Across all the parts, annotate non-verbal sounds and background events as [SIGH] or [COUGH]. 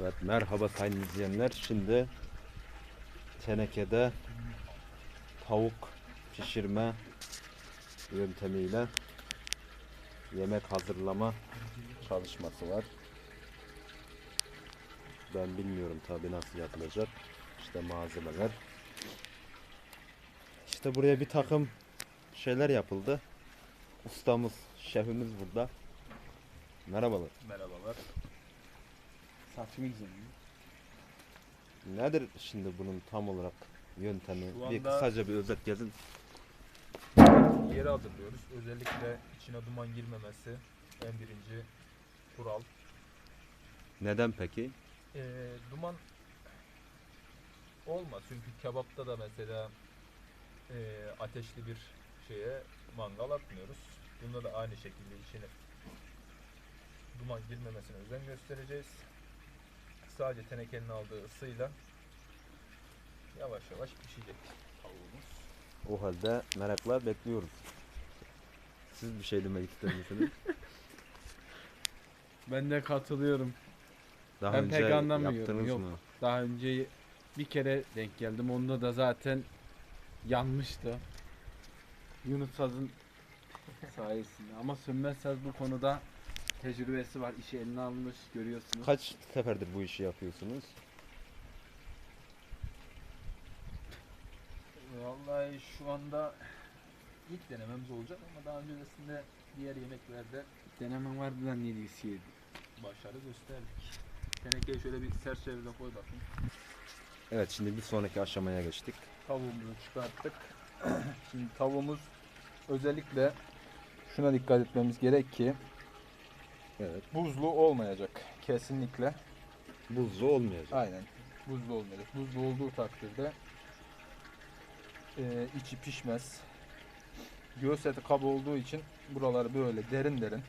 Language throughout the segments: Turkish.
Evet merhaba sayın izleyenler. Şimdi tenekede tavuk pişirme yöntemiyle yemek hazırlama çalışması var. Ben bilmiyorum tabi nasıl yapılacak. İşte malzemeler. İşte buraya bir takım şeyler yapıldı. Ustamız, şefimiz burada. Merhabalar. Merhabalar. Saçımı izledim. Nedir şimdi bunun tam olarak yöntemi? Şu Bir kısaca bir özet yazın. Yeri hazırlıyoruz. Özellikle içine duman girmemesi en birinci kural. Neden peki? Ee, duman olmaz çünkü kebapta da mesela ee, ateşli bir şeye mangal atmıyoruz. Bunda da aynı şekilde içine duman girmemesine özen göstereceğiz. Sadece tenekenin aldığı ısıyla yavaş yavaş pişecek tavuğumuz. O halde merakla bekliyoruz. Siz bir şey demek ister misiniz? [LAUGHS] Ben de katılıyorum. Daha Ben önce pek anlamıyorum, yaptınız yok. mı? Daha önce bir kere denk geldim. Onda da zaten yanmıştı. Yunus Saz'ın sayesinde. Ama Sönmez Saz bu konuda tecrübesi var. İşi eline almış görüyorsunuz. Kaç seferdir bu işi yapıyorsunuz? Vallahi şu anda ilk denememiz olacak ama daha öncesinde diğer yemeklerde Denemen vardı da niye yedi. başarı gösterdik. Tenekeyi şöyle bir çerçevede koy bakayım. Evet şimdi bir sonraki aşamaya geçtik. Tavuğumuzu çıkarttık. [CLEARS THROAT] Şimdi tavuğumuz özellikle şuna dikkat etmemiz gerek ki Evet. buzlu olmayacak kesinlikle. Buzlu olmayacak. Aynen. Buzlu olmayacak. Buzlu olduğu takdirde e, içi pişmez. Göğüs eti kaba olduğu için buraları böyle derin derin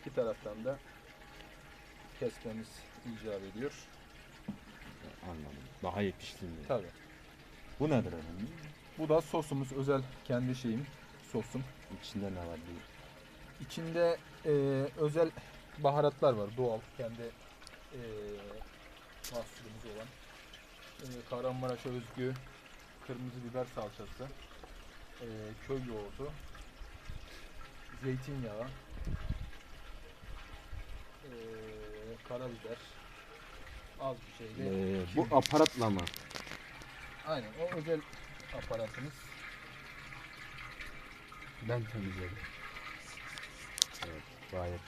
iki taraftan da kesmemiz icap ediyor. Anladım. Daha iyi pişsin diye. Tabii. Bu nedir efendim? Bu da sosumuz özel kendi şeyim sosum. İçinde ne var diye. İçinde e, özel baharatlar var doğal kendi e, mahsulümüz olan. E, Kahramanmaraş'a özgü kırmızı biber salçası, e, köy yoğurdu, zeytinyağı, e, karabiber, az bir şeyle. Ee, bu aparatla mı? Aynen o özel aparatımız. Ben temizledim. Gayet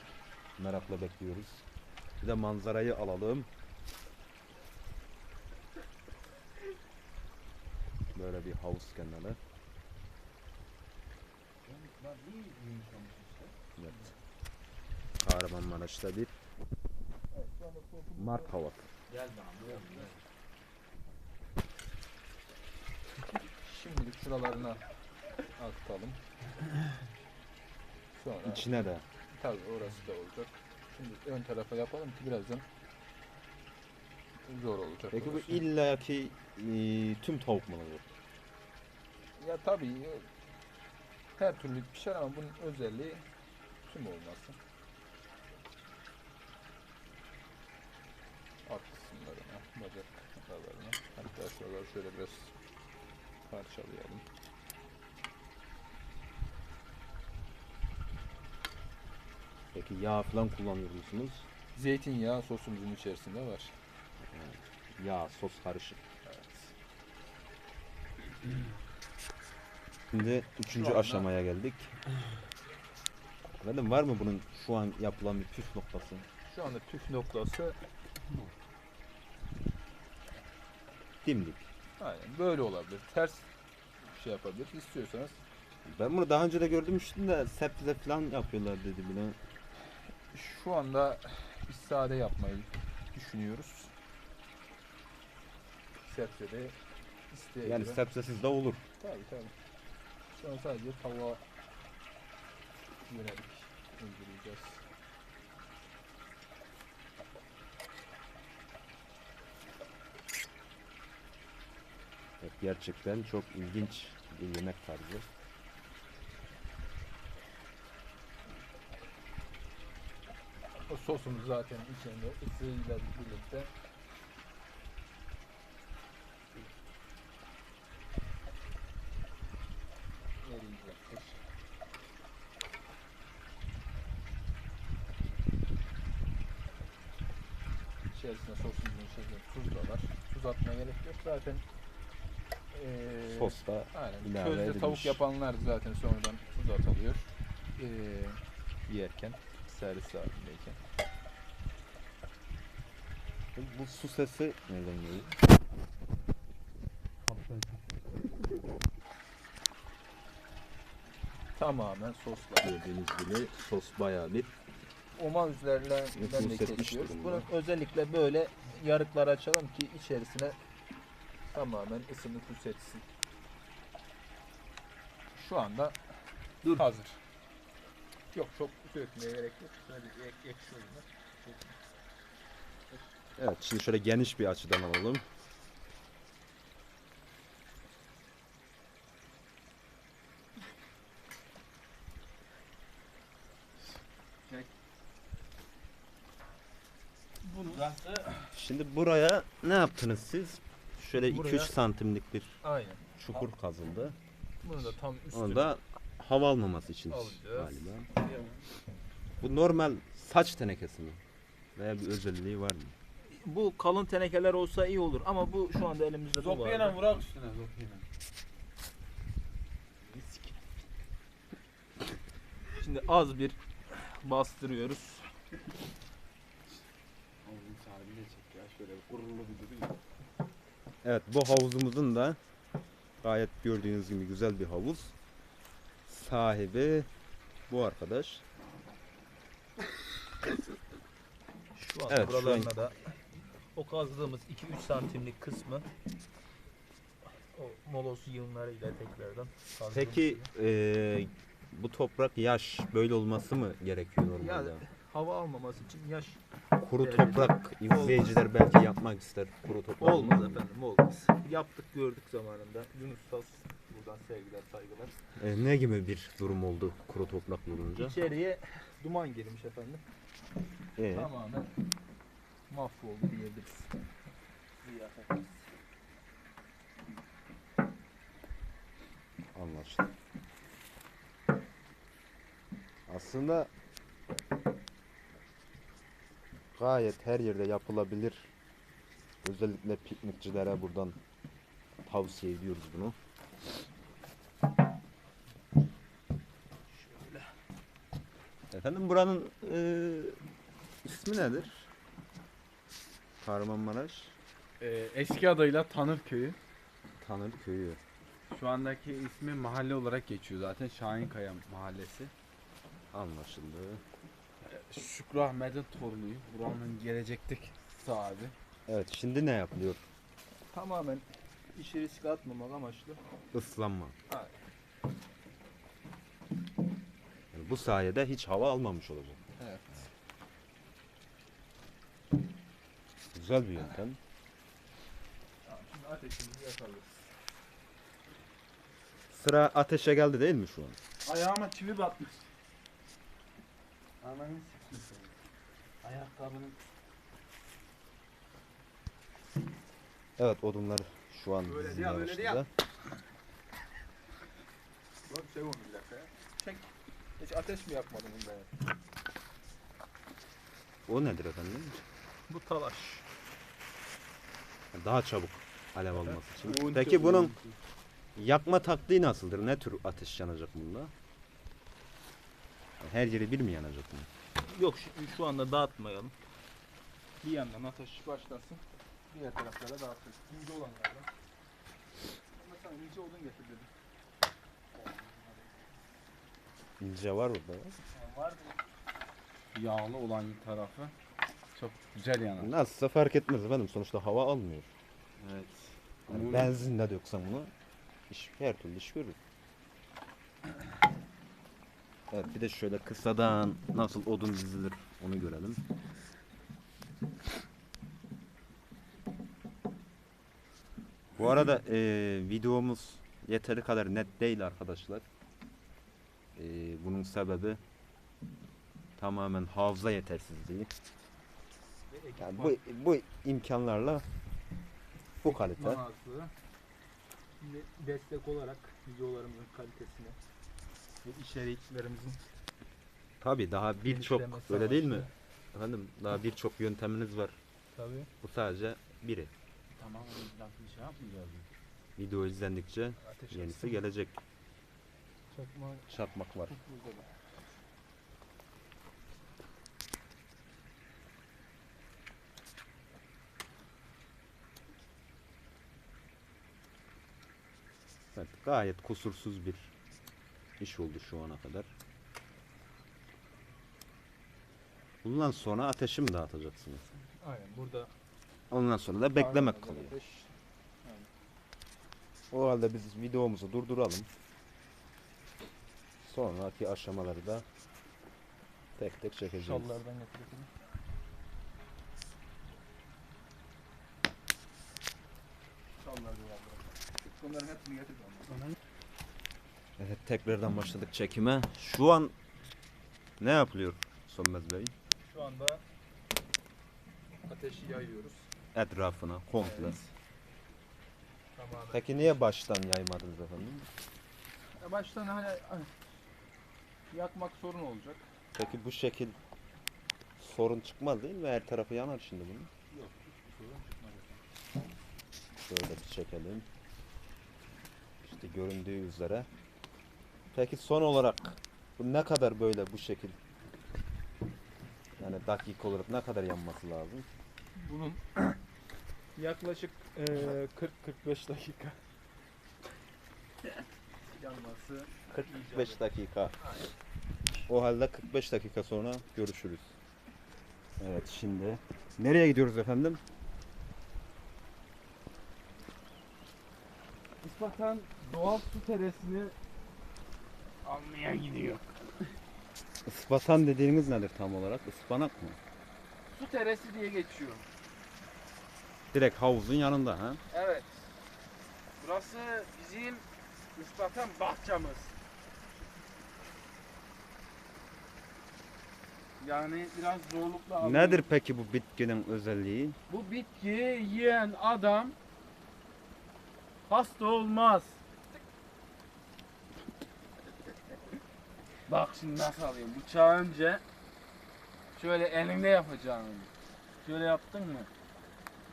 merakla bekliyoruz. Bir de manzarayı alalım. Böyle bir havuz kenarı. Evet. Kahramanmaraş'ta bir Mart havası. Şimdilik şuralarına aktalım. Sonra İçine de. Tabii orası da olacak. Şimdi ön tarafa yapalım ki birazdan zor olacak. Peki bu orası. illaki e, tüm tavuk mu olur? Ya tabii e, her türlü pişer ama bunun özelliği tüm olması. Alt kısımlarına, bacak aralarına. Hatta şöyle biraz parçalayalım. Peki yağ falan kullanıyor musunuz? Zeytinyağı sosumuzun içerisinde var. Yağ, sos karışık. Şimdi üçüncü anda- aşamaya geldik. Efendim var mı bunun şu an yapılan bir püf noktası? Şu anda püf noktası Dimdik. aynen böyle olabilir. Ters şey yapabilir. İstiyorsanız Ben bunu daha önce de gördüm üstünde sebze falan yapıyorlar dedi bile. Şu anda biz sade yapmayı düşünüyoruz. Sebzede isteğe Yani göre- sebzesiz de olur. Tabii tabii. Şu an sadece tavuğa yönelik uygulayacağız. Evet, gerçekten çok ilginç bir yemek tarzı. O sosumuz zaten içinde ısıyla birlikte eriyecektir. İçerisine sosumuzun içerisinde tuz da var. Tuz atmaya gerek yok zaten. Ee, Sos da Aynen. ilave Közde edilmiş. tavuk yapanlar zaten sonradan tuz atılıyor. Ee, yerken, servis halindeyken. bu su sesi nereden geliyor? Tamamen sosla. Gördüğünüz gibi sos bayağı bir Oma üzerlerinden de etmiş kesiyoruz. durumda. Bunu özellikle böyle yarıklar açalım ki içerisine tamamen ısı nüfus etsin. Şu anda Dur. hazır. Yok çok dökmeye gerek yok. Şöyle ek, ekşi oyunu. Evet şimdi şöyle geniş bir açıdan alalım. Şimdi buraya ne yaptınız siz? Şöyle 2-3 Buraya- santimlik bir Aynen. çukur kazıldı. Bunu da tam üstüne Onu da hava almaması için Alacağız. galiba. Bu normal saç tenekesi mi? Veya bir özelliği var mı? Bu kalın tenekeler olsa iyi olur ama bu şu anda elimizde bu Zopyayla vardı. vurak üstüne zopyayla. Şimdi az bir bastırıyoruz. Oğlum sahibi de çek ya şöyle gururlu bir duruyor. Evet bu havuzumuzun da gayet gördüğünüz gibi güzel bir havuz. Sahibi bu arkadaş. Şu anda Evet, şu buralarına da o kazdığımız 2-3 santimlik kısmı o molos yığınlarıyla tekrardan kazdığımız Peki gibi. eee, bu toprak yaş böyle olması mı gerekiyor normalde? Ya, hava almaması için yaş Kuru toprak izleyiciler belki yapmak ister. Kuru toprak olmaz efendim olmaz. Yaptık gördük zamanında. Yunus Tas buradan sevgiler saygılar. E, ne gibi bir durum oldu kuru toprak olunca? İçeriye duman girmiş efendim. E, Tamamen mahvoldu diyebiliriz. Ziyafet. Anlaşıldı. Aslında gayet her yerde yapılabilir. Özellikle piknikçilere buradan tavsiye ediyoruz bunu. Şöyle. Efendim buranın eee, ismi nedir? Kahramanmaraş Ee, eski adıyla Tanır Köyü. Tanır Köyü. Şu andaki ismi mahalle olarak geçiyor zaten Şahinkaya Mahallesi. Anlaşıldı. Şükrü Ahmet'in torunuyum. Buranın gelecekteki sahibi. Evet şimdi ne yapılıyor? Tamamen işi riske atmamak amaçlı. Islanma. Ha, Yani bu sayede hiç hava almamış olacak. evet. Güzel bir yöntem. Tamam, şimdi ateşimizi yakalım. Sıra ateşe geldi değil mi şu an? Ayağıma çivi batmış. Ananı seni. Ayakkabının Evet odunlar şu an Böyle değil, böyle değil. başladı. Dur şey oldu bir dakika ya. Çek. Hiç ateş mi yakmadın bunda ya? O nedir efendim? Bu talaş. Daha çabuk alev alması için. Peki bunun yakma taktiği nasıldır? Ne tür ateş yanacak bunda? Her yeri bir mi yanacak bunun? Yok şu, şu anda dağıtmayalım. Bir yandan ateş başlasın. Diğer taraflara dağıtırız. İnce olanlardan. Ama sana ince odun getir dedim. İnce var mı? Yağlı olan tarafı çok güzel yanar. Nasılsa fark etmez efendim. Sonuçta hava almıyor. Evet. Yani Bunu- benzinle döksen bunu iş, her türlü iş görür. Evet bir de şöyle kısadan nasıl odun dizilir onu görelim. Bu arada eee, videomuz yeteri kadar net değil arkadaşlar. Eee, bunun sebebi Tamamen hafıza yetersizliği. Yani bu bu imkanlarla bu kalite. destek olarak videolarımızın kalitesine ve içeriklerimizin Tabii daha birçok öyle değil mi? amaçlı. Efendim daha birçok yönteminiz var. Tabii. Bu sadece biri. Tamam lafını şey yapmayacağız. Video izlendikçe Ateş yenisi gelecek. Çakma Çakmak var. Evet, gayet kusursuz bir iş oldu şu ana kadar. Bundan sonra ateşi mi dağıtacaksınız? Aynen burada Ondan sonra da beklemek kalıyor. ateş. O halde biz videomuzu durduralım. Sonraki aşamaları da tek tek çekeceğiz. Şallardan getirelim. Bunların hepsini getir bana. Evet tekrardan başladık çekime. Şu an ne yapılıyor Sönmez Bey? Şu anda ateşi yayıyoruz. Etrafına komple. Evet. Tamamen. Peki niye baştan yaymadınız efendim? Ya Baştan hani hani yakmak sorun olacak. Peki bu şekil sorun çıkmaz değil mi? Her tarafı yanar şimdi bunun. Yok hiçbir sorun çıkmadı. Şöyle bir çekelim. İşte göründüğü üzere. Peki son olarak bu ne kadar böyle bu şekil yani dakika olarak ne kadar yanması lazım? Bunun [CLEARS THROAT] yaklaşık eee, 40-45 dakika yanması 45 dakika. O halde 45 dakika sonra görüşürüz. Evet şimdi nereye gidiyoruz efendim? İspatan doğal su teresini almaya gidiyor. Ispasan dediğiniz nedir tam olarak? Ispanak mı? Su teresi diye geçiyor. Direkt havuzun yanında ha? Evet. Burası bizim Ispatan bahçemiz. Yani biraz zorlukla alıyoruz. Nedir peki bu bitkinin özelliği? Bu bitkiyi yiyen adam hasta olmaz. Bak şimdi nasıl alayım. Bıçağı önce şöyle elinde yapacaksın. onu. Şöyle yaptın mı?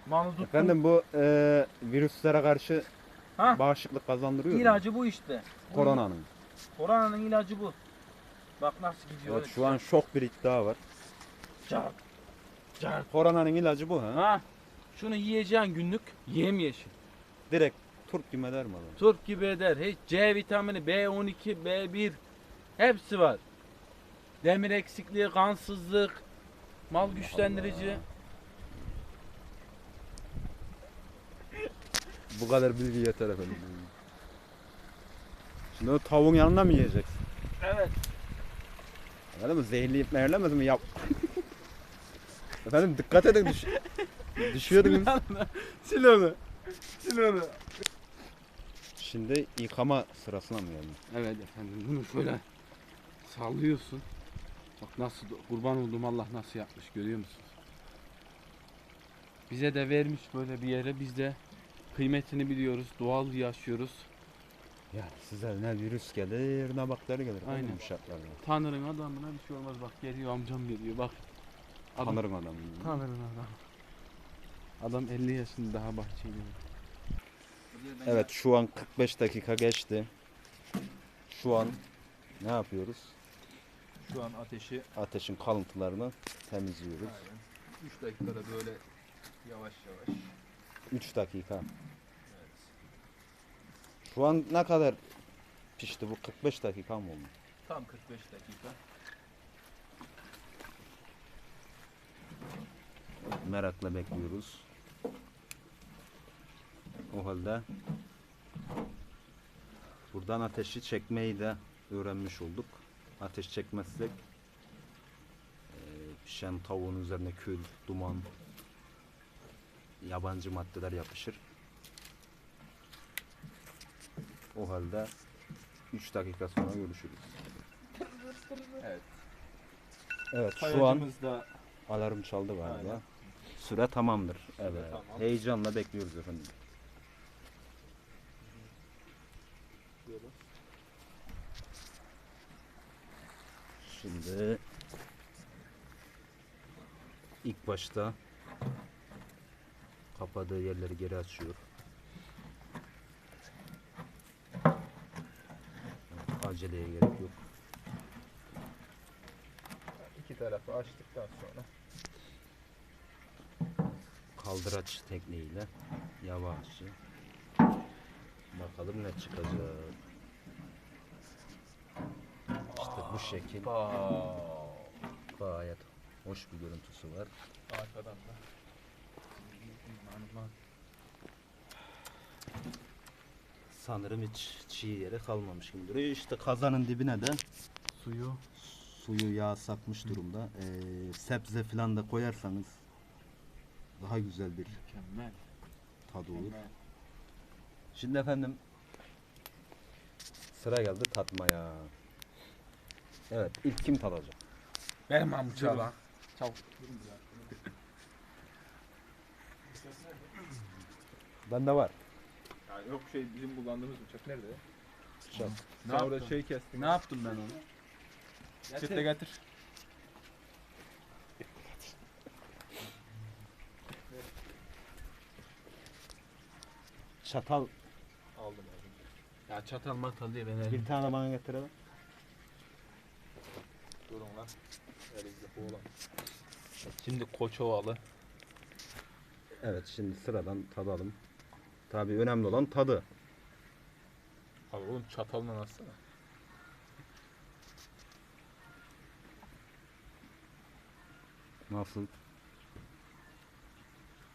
Malı tuttun. Efendim bu e, virüslere karşı Ha? bağışıklık kazandırıyor? İlacı bu işte. Koronanın. Koronanın ilacı bu. Bak nasıl gidiyor. Evet, şu an şok bir iddia var. Çarp. Çarp. Koronanın ilacı bu ha. Ha? Şunu yiyeceğin günlük yemyeşil. Direkt turp gibi eder mi adam? Turp gibi eder. Hiç C vitamini, B12, B1 hepsi var. Demir eksikliği, kansızlık, mal güçlendirici. Bu kadar bilgi yeter efendim. [LAUGHS] Şimdi o tavuğun yanında mı yiyeceksin? Evet. Öyle mi? Zehirleyip meğerlemez mi? Yap. [LAUGHS] efendim dikkat edin düş [LAUGHS] düşüyordunuz. Sil onu. Sil onu. Şimdi yıkama sırasına mı geldik? Evet efendim bunu şöyle sallıyorsun. Bak nasıl kurban olduğum Allah nasıl yapmış görüyor musunuz? Bize de vermiş böyle bir yere biz de kıymetini biliyoruz. Doğal yaşıyoruz. Yani size ne virüs gelir ne bakteri gelir. Aynen. Bu şartlarda. Tanrı'nın adamına bir şey olmaz bak geliyor amcam geliyor bak. Adam, Tanırım adamı. Tanrı'nın adam. Adam 50 yaşında daha bahçeyi Evet şu an 45 dakika geçti. Şu an ne yapıyoruz? Şu an ateşi Ateşin kalıntılarını temizliyoruz. aynen 3 dakikada böyle yavaş yavaş. 3 dakika. Şu an ne kadar pişti bu 45 dakika mı oldu? Tam 45 dakika. Merakla bekliyoruz. O halde buradan ateşi çekmeyi de öğrenmiş olduk. Ateş çekmezsek eee, pişen tavuğun üzerine kül, duman, yabancı maddeler yapışır. O halde 3 dakika sonra görüşürüz. Evet. Evet şu an Sayacımız da alarm çaldı galiba. Aynen. Süre tamamdır. Evet. tamam. Heyecanla bekliyoruz efendim. Şimdi ilk başta kapadığı yerleri geri açıyor. Aceleye gerek yok. İki tarafı açtıktan sonra Kaldıraç tekniğiyle yavaşça bakalım ne çıkacak. İşte bu şekil gayet hoş bir görüntüsü var. arkadan da Sanırım hiç çiğ yeri kalmamış gibi duruyor. İşte kazanın dibine de Suyu suyu yağ sakmış durumda. Ee, sebze falan da koyarsanız daha güzel bir mükemmel. tadı olur. Şimdi efendim sıra geldi tatmaya. Evet ilk kim tadacak? Ver mam bıçağı Çabuk. Bende var. Ya yok şey bizim kullandığımız bıçak nerede? Bıçak. Ne Sen orada yaptın? şey kestin. Ne yaptım ben onu? Çifte getir. Çatal Aldım abi. Ya çatal matal diye ben bir elim. tane bana getirelim. Durun lan. Elimizde oğlan. Şimdi Koçovalı. Evet şimdi sıradan tadalım. Tabii önemli olan tadı. Abi oğlum çatalına atsana. Nasıl?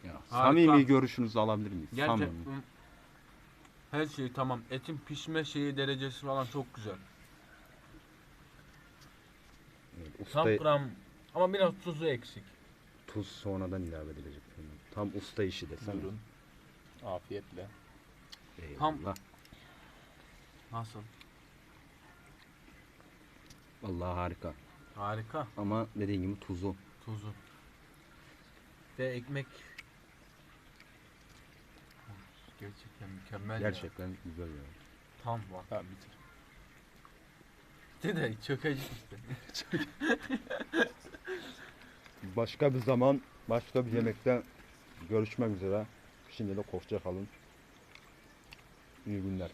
Ya, samimi görüşünüzü alabilir miyiz? Gerçekten Samimi. her şey tamam. Etin pişme şeyi derecesi falan çok güzel. Evet, Tam usta, gram ama biraz tuzu eksik. tuz sonradan ilave edilecek. Tam usta işi desem. Buyurun. Afiyetle. Tam- Eyvallah. Nasıl? Vallahi harika. Harika. Ama dediğin gibi tuzu. Tuzu. Ve ekmek. Gerçekten mükemmel ya. Gerçekten güzel ya. Tam var. Tamam bitir. De de çökecek işte. Başka bir zaman, başka bir yemekte görüşmek üzere. Şimdi de hoşça kalın. İyi günler.